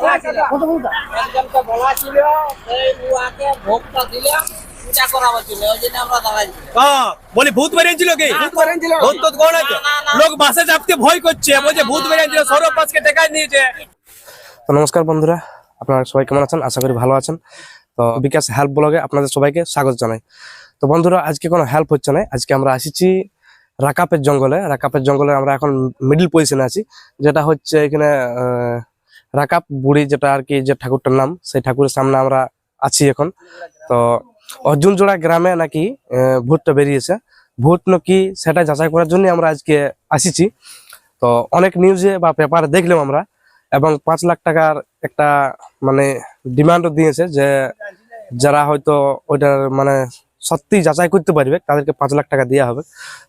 কত বলতা একজনকে বলা ছিল সেই বুয়াকে ভোগটা দিলাম পূজা করাবার জন্য ওই জন্য আমরা দাঁড়াইছি হ্যাঁ বলি ভূত বেরিয়েছিল কি? ভূত তো কোন আছে লোক বাসে চাপতে ভয় করছে বলছে ভূত বেরিয়েছিল সৌরভ মাসকে টেকাই নিয়েছে। তো নমস্কার বন্ধুরা আপনারা সবাই কেমন আছেন? আশা করি ভালো আছেন। তো বিকাশ হেল্প ব্লগে আপনাদের সবাইকে স্বাগত জানাই। তো বন্ধুরা আজকে কোনো হেল্প হচ্ছে না। আজকে আমরা আসিছি রাকাপের জঙ্গলে। রাকাপের জঙ্গলে আমরা এখন মিডিল পজিশনে আছি যেটা হচ্ছে এখানে আহ, রাকাপ বুড়ি যেটা আর কি, যে ঠাকুরটার নাম, সেই ঠাকুরের সামনে আমরা আছি এখন। তো অর্জুনজোড়া গ্রামে নাকি ভূতটা বেরিয়েছে। ভূত নাকি সেটা যাচাই করার জন্য আমরা আজকে আসিছি। তো অনেক নিউজে বা পেপারে দেখলাম আমরা, এবং পাঁচ লাখ টাকার একটা মানে ডিমান্ডও দিয়েছে যে যারা হয়তো ওইটার মানে সত্যি যাচাই করতে পারবে, তাদেরকে পাঁচ লাখ টাকা দেওয়া হবে।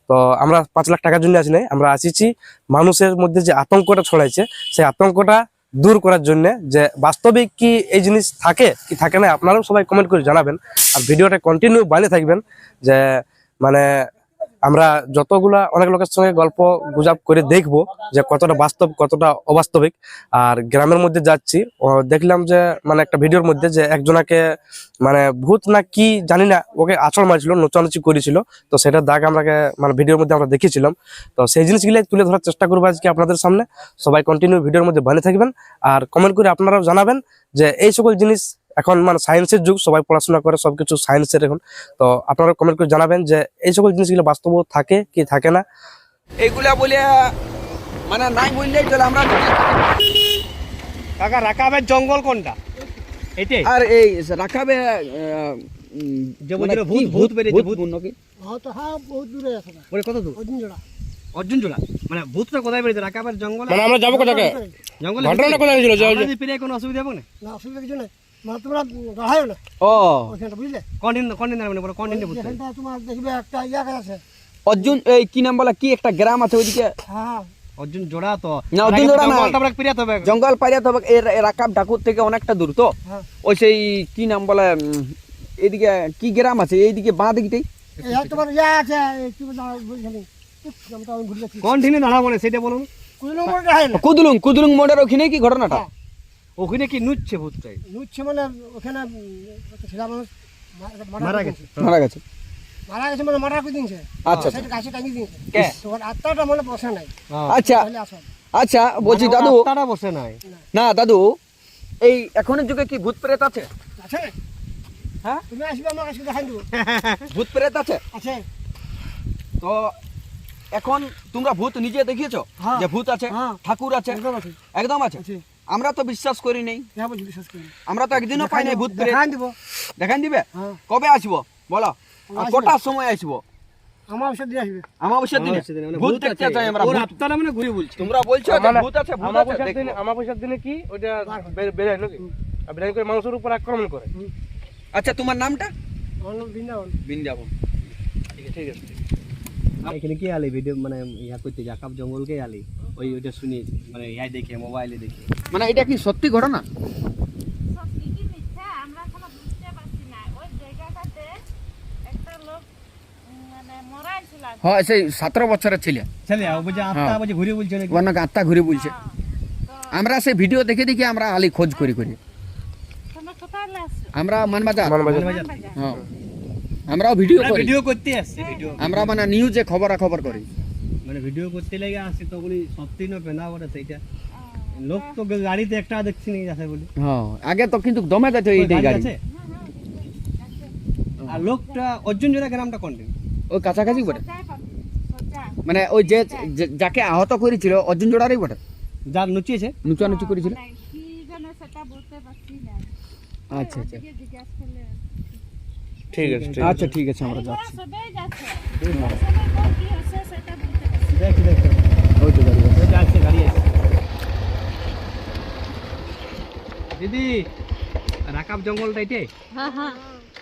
তো আমরা পাঁচ লাখ টাকার জন্য আসি নাই আমরা আসিছি মানুষের মধ্যে যে আতঙ্কটা ছড়াইছে, সেই আতঙ্কটা দূর করার জন্য যে বাস্তবিক কি এই জিনিস থাকে, কি থাকে না, আপনারাও সবাই কমেন্ট করে জানাবেন। আর ভিডিওটা কন্টিনিউ বানিয়ে থাকবেন যে মানে আমরা যতগুলা অনেক লোকের সঙ্গে গল্প গুজব করে দেখব যে কতটা বাস্তব, কতটা অবাস্তবিক। আর গ্রামের মধ্যে যাচ্ছি দেখলাম যে মানে একটা ভিডিওর মধ্যে যে একজনাকে মানে ভূত না কি জানি না, ওকে আচড় মারছিল, নোচানুচি করেছিল। তো সেটা দাগ আমরাকে মানে ভিডিওর মধ্যে আমরা দেখেছিলাম। তো সেই জিনিসগুলো তুলে ধরার চেষ্টা করব আজকে আপনাদের সামনে। সবাই কন্টিনিউ ভিডিওর মধ্যে বানিয়ে থাকবেন। আর কমেন্ট করে আপনারাও জানাবেন যে এই সকল জিনিস এখন মানে সায়েন্সের যুগ সবাই পড়াশোনা করে সবকিছু সায়েন্সের এখন। তো আপনারা কমেন্ট করে জানাবেন যে এই সকল জিনিসগুলো বাস্তব থাকে কি থাকে না। এইগুলা বলে মানে নাই বললেই চলে আমরা কাকা রাকাবের জঙ্গল কোনটা? এটাই। আর এই রাখাবে যে মানে বলছিল ভূত- ভূত বেরিয়েছে, ভূত। ভূত। নাকি? হ্যাঁ তো হ্যাঁ বহুত দূরে আছে না। ওরে কত দূর? অর্জুন জোড়া অর্জুন জোড়া মানে ভূতটা কোথায় বেরিয়েছে? রাকাবের জঙ্গল? মানে আমরা যাব কোথাকে? জঙ্গলে ঘটনাটা কোথায় হয়েছিল? যে- আমরা যদি পেরিয়ে কোনো অসুবিধা হবে না? না অসুবিধা কিছু নেই। মানে তোমরা না। ও। বুঝলে? মানে কোন দিনে তোমার দেখবে একটা ইয়া আছে। অর্জুন এই কি নাম বলে কি একটা গ্রাম আছে ওইদিকে? হ্যাঁ। অর্জুন জোড়া তো। না, অর্জুন জোড়া না। জঙ্গলটা আমরা হবে। জঙ্গল এই রাকাব ঠাকুর থেকে অনেকটা দূর তো। হ্যাঁ। ওই সেই কি নাম বলে উম, এইদিকে কি গ্রাম আছে? এইদিকে বাঁ দিকটাই এই তোমার ইয়া আছে কি কোন দাঁড়াবো না সেটা বলুন। কুদুলুং কুদুলুং মোড়ের ওখানে কি ঘটনাটা? হ্যাঁ। ওখানে কি নুচ্ছে ভূতটাই নুচ্ছে মানে ওখানে ছেলে মানুষ মারা গেছে। মারা গেছে। মারা গেছে মানে মারা করে দিয়েছে। আচ্ছা সেটা গাছে টাঙিয়ে দিয়েছে। তোমার আত্মাটা মনে বসে নাই। আচ্ছা আচ্ছা বলছি মানে দাদু। আত্মাটা বসে নাই। না দাদু এই এখনের যুগে কি ভূত প্রেত আছে? আছে? হ্যাঁ? তুমি আসবে আমার কাছে দেখাই দেবো। ভূত প্রেত আছে? আছে। তো এখন তোমরা ভূত নিজে দেখিয়েছো? হ্যাঁ। যে ভূত আছে হ্যাঁ। ঠাকুর আছে? একদম আছে। একদম আছে। আমরা তো বিশ্বাস করি নেই। হ্যাঁ বিশ্বাস করি। আমরা তো একদিনও পাই নাই ভূত দেখাই দেবো। দেখান দিবে? হ্যাঁ। কবে আসব? বলো। কটার সময় আসব? মানে মানে মানে মানুষের উপর আক্রমণ করে। আচ্ছা তোমার নামটা? বৃন্দাবন। বৃন্দাবন। ঠিক আছে। এখানে কি আলি ভিডিও মানে ইয়া করতে জাকাব জঙ্গলকে আলি ওই ওইটা শুনি মানে ইয়া দেখে মোবাইলে দেখে। মানে এটা কি সত্যি ঘটনা? সত্যি কি মিথ্যা? আমরা এখনও বুঝতে পারছি না। ওই জায়গাটাতে একটা লোক উম, মানে কি। হ্যাঁ সেই সতেরো বছরের ছেলে। ছেলে আত্মা ঘুরে বলছে আত্মা ঘুরে বলছে। আমরা সেই ভিডিও দেখে দেখে আমরা আলি খোঁজ করি করি। আমরা মানবাজার। মানবাজার। বাজার হ্যাঁ। আমরাও ভিডিও করি। ভিডিও করতে আসছে ভিডিও আমরা মানে নিউজে খবরাখবর করি। মানে ভিডিও করতে লেগে আসছে তো বলি সত্যি না পেনা বলে সেইটা লোক তো গাড়িতে একটা দেখছি নাকি যাচ্ছে বলি। হ্যাঁ আগে তো কিন্তু দমে যেত এইটাই গাড়ি আছে? আর লোকটা অর্জুন জোড়া গ্রামটা কোন দিন? ওই কাছাকাছি বটে। মানে ওই যে যাকে আহত করেছিল অর্জুন জোড়ারই বটে। যার নুচিয়েছে? নুচানুচি করেছিল? মানে কি যেন সেটা বলতে পারছি না। আচ্ছা আচ্ছা। ঠিক আছে ঠিক আচ্ছা ঠিক আছে আমরা ওরা যাচ্ছি সবাই যাচ্ছে সবাই কোন কি হচ্ছে সেটা বলতে পারছি না। দেখি দেখি ওই তো গাড়ি আছে। ওই যাচ্ছে গাড়ি আছে দিদি রাকাব জঙ্গলটা এটাই হ্যাঁ হ্যাঁ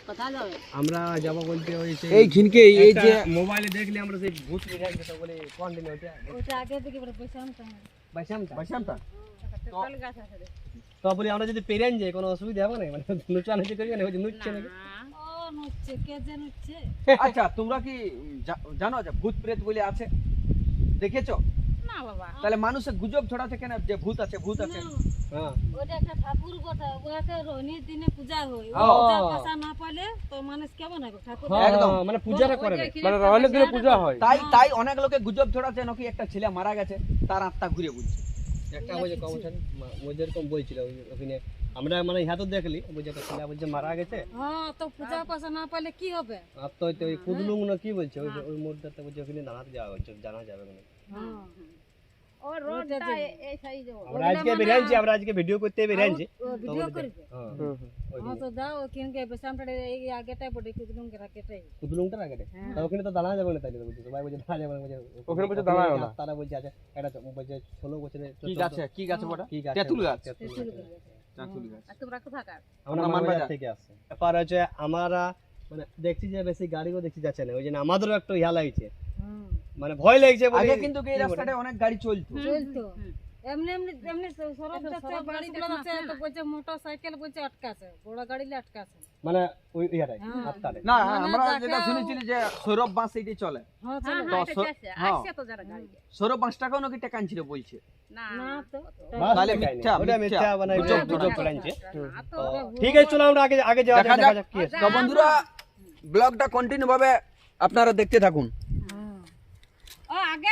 কোথায় যাবে আমরা যাব বলতে ওই সেই এই খিনকে এই যে মোবাইলে দেখলে আমরা সেই ভূত বেরিয়ে গেছে বলে কোন দিন ওইটা ওটা আগে থেকে বড় পয়সা আনতে হবে বাইসামটা বাইসামটা তেল গাছ আছে রে। তো বলি আমরা যদি পেরেন যাই কোনো অসুবিধা হবে না মানে নুচা নুচি করি না ওই যে নুচছে নাকি ও নুচ্ছে কে যে নুচ্ছে আচ্ছা তোমরা কি জানো যে ভূত প্রেত বলে আছে? দেখেছ? না বাবা। তাহলে মানুষের গুজব ছড়াচ্ছে কেন যে ভূত আছে ভূত আছে? হ্যাঁ। ওটা একটা ঠাকুর বটে ওকে রোহিণীর দিনে পূজা হয়। ও ও। পূজা পাশা না পাইলে তো মানুষ কেমন হবে? ঠাকুর একদম। মানে পূজাটা করে মানে খিচুড়ি অনেক দিনে পূজা হয়। তাই তাই অনেক লোকে গুজব ছড়াচ্ছে নাকি একটা ছেলে মারা গেছে তার আত্মা ঘুরে বুঝছে একটা ওই যে কমিশন ওই যেরকম বলছিল ওখানে আমরা মানে ইহা তো দেখলি ওই যে একটা ছেলে বলছে মারা গেছে হ্যাঁ তো পূজা পাশা না পাইলে কি হবে আর তো ওই কুদলুং না কি বলছে ওই যে ওই মুহূর্তে বলছে ওখানে দাঁড়াতে যাওয়া হচ্ছে জানা যাবে না হ্যাঁ ও রোডটা এই সাইডে আমরা আজকে বেরিয়েছি আমরা আজকে ভিডিও করতে বেরিয়েছি ও ভিডিও করবে হ্যাঁ হ্যাঁ তো দাও কিনকে বেসামটা এই আগেটাই বটে কুদুম কে রাকেটাই কুদলুংটার আগে তা ওখানে তো দাঁড়া যাবে না তাই বলছে সবাই বলছে দাঁড়া যাবে না বলছে ওখানে বলছে দাঁড়ায় না। তারা বলছে আছে এটা বলছে ষোলো বছরের কি গাছে কি গাছে বটা কি গাছ তেঁতুল গাছ তেঁতুল গাছ। তেঁতুল গাছ। আর তোমরা কোথা কার আমরা আমরা মানবাজার মানবাজার। থেকে আসছে। ব্যাপার হচ্ছে আমরা মানে দেখছি যে বেশি গাড়িও দেখছি যাচ্ছে না ওই জন্য আমাদেরও একটু ইয়া লাগছে। মানে ভয় লাগছে আগে কিন্তু এই রাস্তাটায় অনেক গাড়ি চলতো। চলতো। এমনি এমনি এমনি সরব যাচ্ছে গাড়ি যাচ্ছে তো বলছে মোটর সাইকেল বলছে আটকাছে বড় গাড়িলে আটকাছে। মানে ওই ইয়াটাই। না মানে আমরা যাকে- যেটা শুনেছিলি যে সৌরভ বাস এইটি চলে। হ্যাঁ হ্যাঁ হ্যাঁ। আসছে তো যারা গাড়ি। সৌরভ টাকা আনছিল বলছে। মানে ঠিক আছে চলো আমরা আগে আগে যাওয়া দেখা দেখা যাক। যাক কি তো বন্ধুরা ব্লগটা কন্টিনিউ ভাবে আপনারা দেখতে থাকুন। ও আগে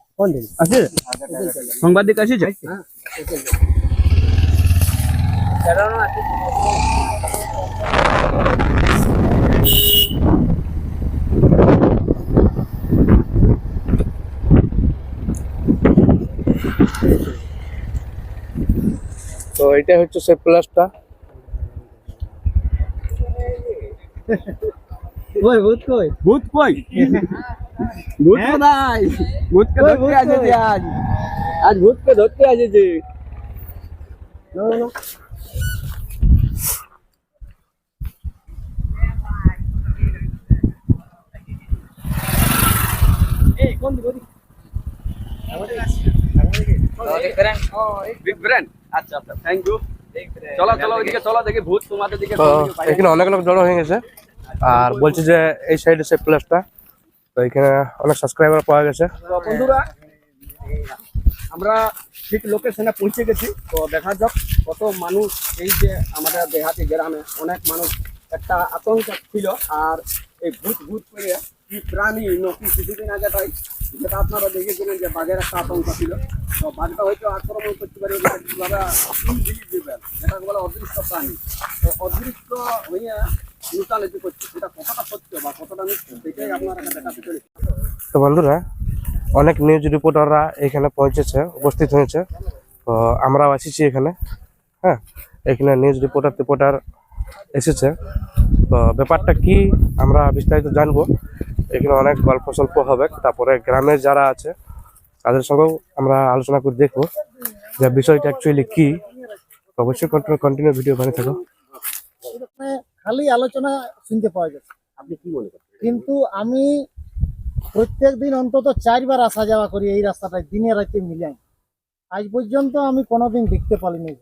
কোন দিন আছে সাংবাদিক আসিছে তো এটা হচ্ছে সেই প্লাসটা ওই ভূত কই? ভূত কই? ভূত কোথায় ভূতকে ধরতে আসেছে আজ। আজ ধরতে আসেছে। বিগ ব্র্যান্ড আচ্ছা আচ্ছা। থ্যাংক ইউ চলো চলো ওইদিকে চলো দেখি ভূত তোমাদের দিকে তো এখানে অনেক লোক জড়ো হয়ে গেছে। আর বলছি যে এই সাইডে সেই প্লাসটা তো এখানে অনেক সাবস্ক্রাইবার পাওয়া গেছে। বন্ধুরা, আমরা ঠিক লোকেশনে পৌঁছে গেছি। তো দেখা যাক কত মানুষ এই যে আমাদের দেহাতি গ্রামে, অনেক মানুষ একটা আতঙ্ক ছিল। আর এই ভূত ভূত করে কি প্রাণী নাকি কিছুদিন আগে তাই যেটা আপনারা দেখেছিলেন যে বাঘের একটা আতঙ্ক ছিল। তো বাঘটা হয়তো আক্রমণ করতে পারে কীভাবে যেটা বলে অদৃশ্য প্রাণী। তো অদৃশ্য হইয়া লুটালেটি করছে সেটা কতটা সত্য বা কতটা মিথ্য সেটাই আপনারা দেখাতে চলেছে। তো বন্ধুরা অনেক নিউজ রিপোর্টাররা এখানে পৌঁছেছে উপস্থিত হয়েছে। তো আমরাও এসেছি এখানে হ্যাঁ? এখানে নিউজ রিপোর্টার রিপোর্টার এসেছে। তো ব্যাপারটা কি আমরা বিস্তারিত জানব। এখানে অনেক গল্প সল্প হবে। তারপরে গ্রামের যারা আছে তাদের সঙ্গেও আমরা আলোচনা করে দেখব যে বিষয়টা অ্যাকচুয়ালি কী। অবশ্যই কন্টিনিউ ভিডিও বানিয়ে থাকো। খালি আলোচনা শুনতে পাওয়া যাচ্ছে আপনি কি মনে করেন কিন্তু আমি প্রত্যেক দিন অন্তত চারবার আসা যাওয়া করি এই রাস্তাটায় দিনে রাতে মিলাই। আজ পর্যন্ত আমি কোনোদিন দেখতে পারিনি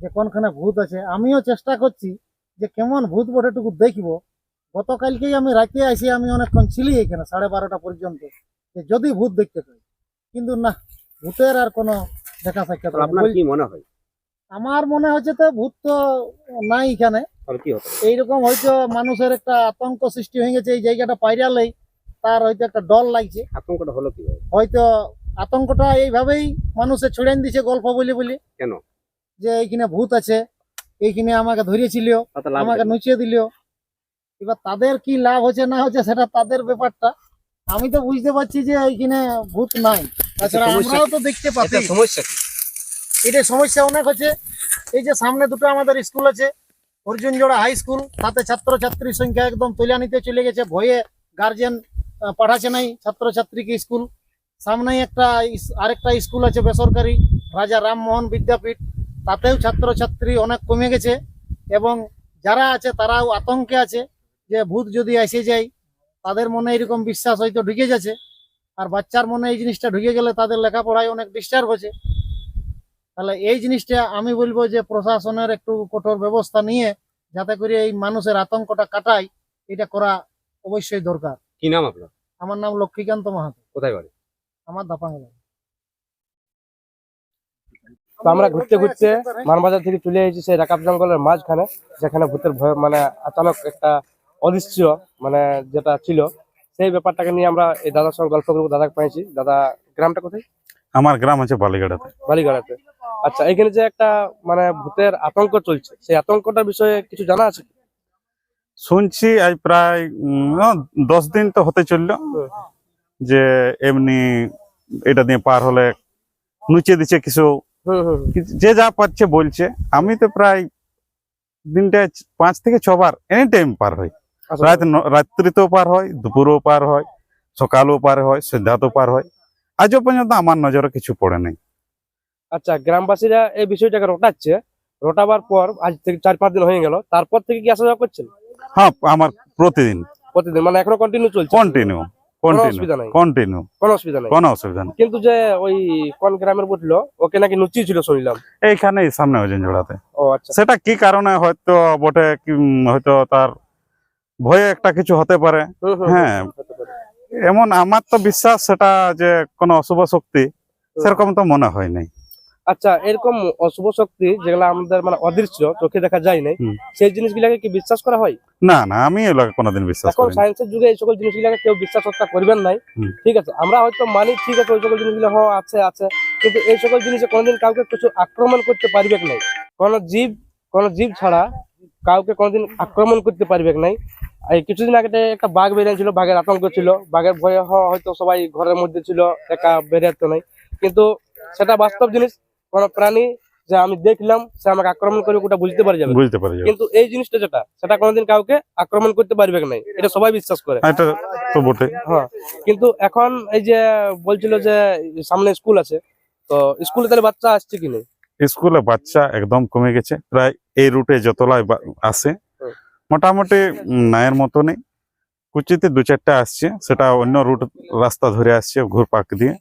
যে- কোনখানে ভূত আছে। আমিও চেষ্টা করছি যে কেমন ভূত বটেটুকু দেখব। গতকালকেই আমি রাতে আসি আমি অনেকক্ষণ ছিলি এখানে সাড়ে বারোটা পর্যন্ত যে যদি ভূত দেখতে পাই। কিন্তু না ভূতের আর কোনো দেখা সাক্ষাৎ। বল- কি মনে হয়? আমার মনে হচ্ছে তো ভূত তো নাই এখানে। তাহলে কি হতো? এইরকম হয়তো মানুষের একটা আতঙ্ক সৃষ্টি হয়ে গেছে এই জায়গাটা পাইরালেই তার হয়তো একটা ডর লাগছে। আতঙ্কটা হলো কীভাবে? হয়তো আতঙ্কটা এইভাবেই মানুষে ছড়িয়ে দিছে গল্প বলি বলি। কেন? যে এইখানে ভূত আছে এইখানে আমাকে ধরিয়েছিল আমাকে নুচিয়ে দিল। এবার তাদের কি লাভ হচ্ছে না হচ্ছে সেটা তাদের ব্যাপারটা। আমি তো বুঝতে পারছি যে এইখানে ভূত নাই। তাছাড়া আমরাও তো দেখতে পাচ্ছি। সমস্যা কি? এটা সমস্যা অনেক হচ্ছে। এই যে সামনে দুটো আমাদের স্কুল আছে অর্জুন জোড়া হাই স্কুল তাতে ছাত্র ছাত্রীর সংখ্যা একদম তুলে নিতে চলে গেছে। ভয়ে গার্জেন পাঠাচ্ছে নাই ছাত্রছাত্রীকে স্কুল সামনেই একটা আরেকটা স্কুল আছে বেসরকারি, রাজা রামমোহন বিদ্যাপীঠ। তাতেও ছাত্রছাত্রী অনেক কমে গেছে এবং যারা আছে তারাও আতঙ্কে আছে যে ভূত যদি এসে যায়, তাদের মনে এরকম বিশ্বাস হয়তো ঢুকে যাচ্ছে। আর বাচ্চার মনে এই জিনিসটা ঢুকে গেলে তাদের লেখাপড়ায় অনেক ডিস্টার্ব হচ্ছে তাহলে এই জিনিসটা আমি বলব যে প্রশাসনের একটু কঠোর ব্যবস্থা নিয়ে যাতে করে এই মানুষের আতঙ্কটা কাটায় এটা করা অবশ্যই দরকার। কি নাম আপনার? আমার নাম লক্ষ্মীকান্ত মাহাতো। কোথায় বাড়ি? আমার দাপাঙ্গা তো আমরা ঘুরতে ঘুরতে মানবাজার থেকে চলে এসেছি সেই রাকাব জঙ্গলের মাঝখানে যেখানে ভূতের ভয় মানে আচানক একটা অদৃশ্য মানে যেটা ছিল সেই ব্যাপারটাকে নিয়ে আমরা এই দাদার সঙ্গে গল্প করব দাদাকে পেয়েছি দাদা গ্রামটা কোথায়? আমার গ্রাম হচ্ছে বালিগাড়াতে। বালিগড়াতে। আচ্ছা এখানে যে একটা মানে ভূতের আতঙ্ক চলছে সেই আতঙ্কটার বিষয়ে কিছু জানা আছে? শুনছি আজ প্রায় দশ দিন তো হতে চলল যে এমনি এটা দিয়ে পার হলে নুচে দিচ্ছে কিছু। যে যা পাচ্ছে বলছে। আমি তো প্রায় দিনটা পাঁচ থেকে ছবার এনি টাইম পার হয় আচ্ছা, রাত রাত্রিতেও পার হয় দুপুরেও পার হয় সকালও পার হয় সন্ধ্যাতেও পার হয়। আজও পর্যন্ত আমার নজরে কিছু পড়ে নাই। আচ্ছা গ্রামবাসীরা এই বিষয়টাকে রটাচ্ছে। রটাবার পর আজ থেকে চার পাঁচ দিন হয়ে গেল। তারপর থেকে কি আসা যাওয়া করছেন? হ্যাঁ আমার প্রতিদিন। প্রতিদিন মানে এখনও কন্টিনিউ চলছে? কন্টিনিউ কন্টিনিউ অসুবিধা কন্টিনিউ কোনো অসুবিধা নাই। কোনো অসুবিধা নেই। কিন্তু যে ওই কোন গ্রামের বলল ওকে নাকি লুচি ছিল শুনলাম। সামনে ওজন জোড়াতে ও আচ্ছা। সেটা কি কারণে হয়তো বটে হয়তো তার ভয়ে একটা কিছু হতে পারে। হ্যাঁ। এমন আমার তো বিশ্বাস সেটা যে কোনো অশুভ শক্তি সেরকম তো মনে হয় নাই। আচ্ছা এরকম অশুভ শক্তি যেগুলো আমাদের মানে অদৃশ্য চোখে দেখা যায় নাই। সেই জিনিসগুলাকে কি বিশ্বাস করা হয়? না না আমি এগুলোকে কোনোদিন বিশ্বাস এখন করি না। সায়েন্সের যুগে এই সকল জিনিসগুলাকে কেউ বিশ্বাস হত্যা করবেন নাই। ঠিক আছে আমরা হয়তো মানি ঠিক আছে ওই সকল জিনিসগুলো হ্যাঁ আছে আছে কিন্তু এই সকল জিনিসে কোনোদিন কাউকে কিছু আক্রমণ করতে পারবে নাই। কোনো জীব কোনো জীব ছাড়া কাউকে কোনোদিন আক্রমণ করতে পারবে নাই? এই কিছুদিন আগে একটা বাঘ বেরিয়েছিল বাঘের আতঙ্ক ছিল বাঘের ভয়ে হয়তো সবাই ঘরের মধ্যে ছিল একা বেরিয়ে নাই। কিন্তু সেটা বাস্তব জিনিস কোনো প্রাণী যে আমি দেখলাম সে আমাকে আক্রমণ করবে ওটা বুঝতে পারা যাবে বুঝতে পারি কিন্তু এই জিনিসটা যেটা সেটা কোনোদিন কাউকে আক্রমণ করতে পারবে নাই এটা সবাই বিশ্বাস করে। এটা তো বটে। হ্যাঁ কিন্তু এখন এই যে বলছিল যে সামনে স্কুল আছে তো স্কুলে তাহলে বাচ্চা আসছে কি নেই? স্কুলে বাচ্চা একদম কমে গেছে। প্রায় এই রুটে যতলায় আসে মোটামুটি নায়ের মতনই। কুচিতে দু চারটা আসছে সেটা অন্য রুট রাস্তা ধরে আসছে ঘুরপাক দিয়ে।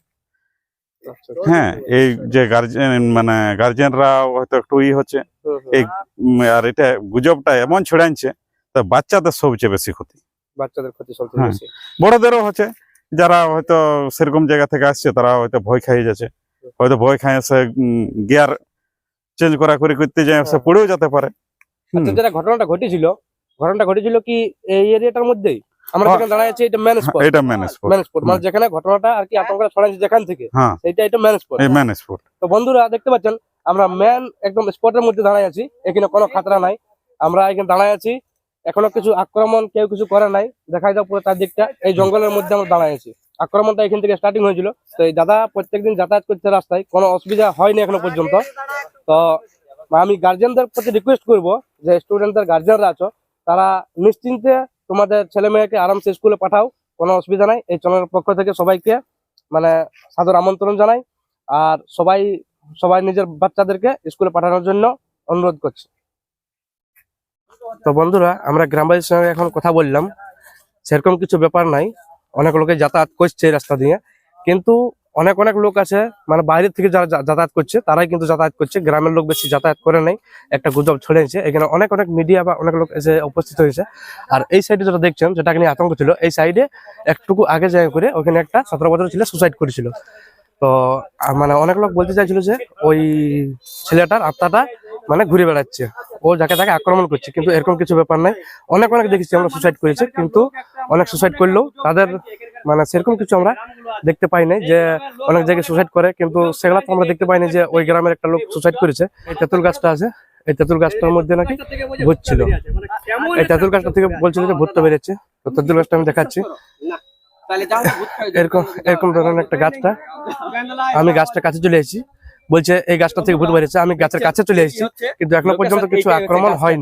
হ্যাঁ এই যে গার্জেন মানে গার্জেনরা হয়তো একটু ই হচ্ছে। এই আর এটা গুজবটা এমন ছড়াচ্ছে তা বাচ্চাদের সবচেয়ে বেশি ক্ষতি। বাচ্চাদের ক্ষতি সবচেয়ে হ্যাঁ। বেশি। বড়দেরও হচ্ছে যারা হয়তো সেরকম জায়গা থেকে আসছে তারা হয়তো ভয় খাইয়ে যাচ্ছে। হয়তো ভয় খাইয়ে সে গিয়ার চেঞ্জ করা করে করতে যায় সে হ্যাঁ। পড়েও যেতে পারে। আচ্ছা যেটা ঘটনাটা ঘটেছিল ঘটনাটা ঘটেছিল কি এই এরিয়াটার মধ্যেই? আমরা হ্যাঁ। যেখানে দাঁড়ায় আছি এটা এটা ম্যান মানে যেখানে ঘটনাটা আর কি আতঙ্কটা যেখান থেকে হ্যাঁ। এটা এই ম্যান তো বন্ধুরা দেখতে পাচ্ছেন আমরা ম্যান একদম স্পটের মধ্যে দাঁড়ায় আছি এখানে কোনো খাতরা নাই। আমরা এখানে দাঁড়ায় আছি এখনও কিছু আক্রমণ কেউ কিছু করে নাই। দেখাই দাও পুরো তার দিকটা এই জঙ্গলের মধ্যে আমরা দাঁড়ায় আছি। আক্রমণটা এখান থেকে স্টার্টিং হয়েছিল। তো এই দাদা প্রত্যেকদিন যাতায়াত করছে রাস্তায়, কোনো অসুবিধা হয়নি এখনও পর্যন্ত। তো আমি গার্জেনদের প্রতি রিকোয়েস্ট করব যে স্টুডেন্টদের গার্জেনরা আছো, তারা নিশ্চিন্তে তোমাদের ছেলে মেয়েকে আরামসে স্কুলে পাঠাও, কোনো অসুবিধা নাই। এই চ্যানেলের পক্ষ থেকে সবাইকে মানে সাদর আমন্ত্রণ জানাই। আর সবাই সবাই নিজের বাচ্চাদেরকে স্কুলে পাঠানোর জন্য অনুরোধ করছি। তো বন্ধুরা, আমরা গ্রামবাসীর সঙ্গে এখন কথা বললাম। সেরকম কিছু ব্যাপার নাই। অনেক লোকে যাতায়াত করছে রাস্তা দিয়ে। কিন্তু অনেক অনেক লোক আছে মানে বাইরের থেকে যারা যাতায়াত করছে, তারাই কিন্তু যাতায়াত করছে। গ্রামের লোক বেশি যাতায়াত করে নাই, একটা গুজব ছড়িয়েছে এখানে অনেক অনেক মিডিয়া বা অনেক লোক এসে উপস্থিত হয়েছে। আর এই সাইডে যেটা দেখছেন যেটাকে নিয়ে আতঙ্ক ছিল, এই সাইডে একটুকু আগে যায় করে ওখানে একটা সতেরো বছর ছেলে সুসাইড করেছিল। তো মানে অনেক লোক বলতে চাইছিল যে, ওই ছেলেটার আত্মাটা মানে ঘুরে বেড়াচ্ছে। ও যাকে তাকে আক্রমণ করছে, কিন্তু এরকম কিছু ব্যাপার নাই। অনেক অনেক দেখেছি আমরা সুসাইড করেছে, কিন্তু অনেক সুসাইড করলেও তাদের মানে সেরকম কিছু আমরা দেখতে পাই নাই যে অনেক জায়গায় সুসাইড করে, কিন্তু সেগুলা তো আমরা দেখতে পাইনি যে ওই গ্রামের একটা লোক সুসাইড করেছে। এই তেঁতুল গাছটা আছে, এই তেঁতুল গাছটার মধ্যে নাকি ভূত ছিল। এই তেঁতুল গাছটা থেকে বলছিল যে ভূতটা বেরিয়েছে। তো তেঁতুল গাছটা আমি দেখাচ্ছি। এরকম এরকম ধরনের একটা গাছটা। আমি গাছটা কাছে চলে এসেছি। বলছে এই গাছটা থেকে ভূত বেরিয়েছে আমি গাছের কাছে চলে এসেছি। কিন্তু এখনও পর্যন্ত কিছু আক্রমণ হয়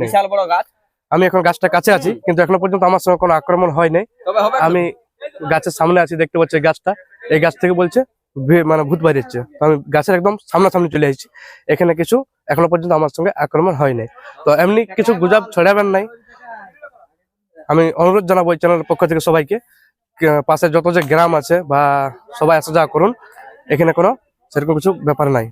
গাছ। আমি এখন গাছটা কাছে আছি কিন্তু এখনও পর্যন্ত আমার সঙ্গে কোনো আক্রমণ হয় নাই আমি গাছের সামনে আছি দেখতে পাচ্ছি গাছটা। এই গাছ থেকে বলছে মানে ভূত বেরিয়েছে। তো আমি গাছের একদম সামনাসামনি চলে এসেছি। এখানে কিছু এখনও পর্যন্ত আমার সঙ্গে আক্রমণ হয়নি। তো এমনি কিছু গুজব ছড়াবেন নাই। আমি অনুরোধ জানাব এই চ্যানেলের পক্ষ থেকে সবাইকে পাশে যত যে গ্রাম আছে বা সবাই আসা যাওয়া করুন এখানে কোনো সেরকম কিছু ব্যাপার নাই।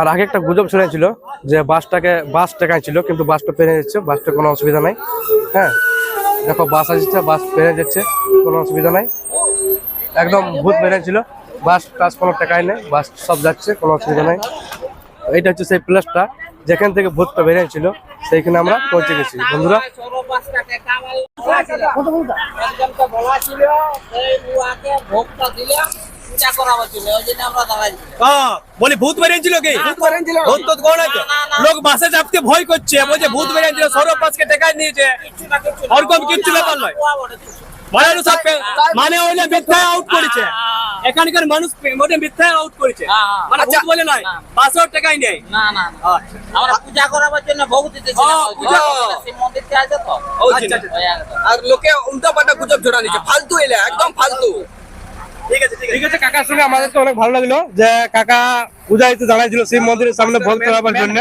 আর আগে একটা গুজব শুনেছিল যে বাসটাকে বাস টেকাই ছিল কিন্তু বাসটা পেরে যাচ্ছে বাসটা কোনো অসুবিধা নাই। হ্যাঁ? দেখো বাস আসছে বাস পেরে যাচ্ছে কোনো অসুবিধা নাই। একদম ভূত বেরিয়েছিল বাস টাস কোনো টেকাই নেই বাস সব যাচ্ছে কোনো অসুবিধা নাই। এইটা হচ্ছে সেই প্লেসটা যেখান থেকে ভূতটা বেরিয়েছিল সেইখানে আমরা পৌঁছে গেছি। বন্ধুরা সরো পাঁচটা টাকা একজনকে বলা ছিল ভোগটা দিলাম। পূজা করাবার জন্য ওই জন্য আমরা দাঁড়াইছি হ্যাঁ বলি ভূত বেরিয়েছিল কি? ভূত তো কোন আছে? লোক বাসে চাপতে ভয় করছে। বলছে ভূত বেরিয়েছিল সৌরভ পাঁচকে টেকায় নিয়েছে। কিছু না কিছু না। ওরকম কিচ্ছু ব্যাপার নয় বুয়া বলে কিছু। মানে মিথ্যায় আউট করেছে। এখানকার মানুষ পে- মোটে মিথ্যায় আউট করেছে। হ্যাঁ, হ্যাঁ। মানে ভূত বলে নয় না। টেকাই নেই না না না। আমরা পূজা করাবার জন্য ভোগ দিতেছি পূজা। শিব মন্দিরতে আছে তো। ওই একদম। আর লোকে উল্টা পাল্টা গুজব ছড়া নিচ্ছে ফালতু এলে একদম ফালতু। ঠিক আছে কাকার সঙ্গে আমাদেরকে অনেক ভালো লাগল যে কাকা জানাইছিল শিব মন্দিরের সামনে ভোগ করাবার জন্য।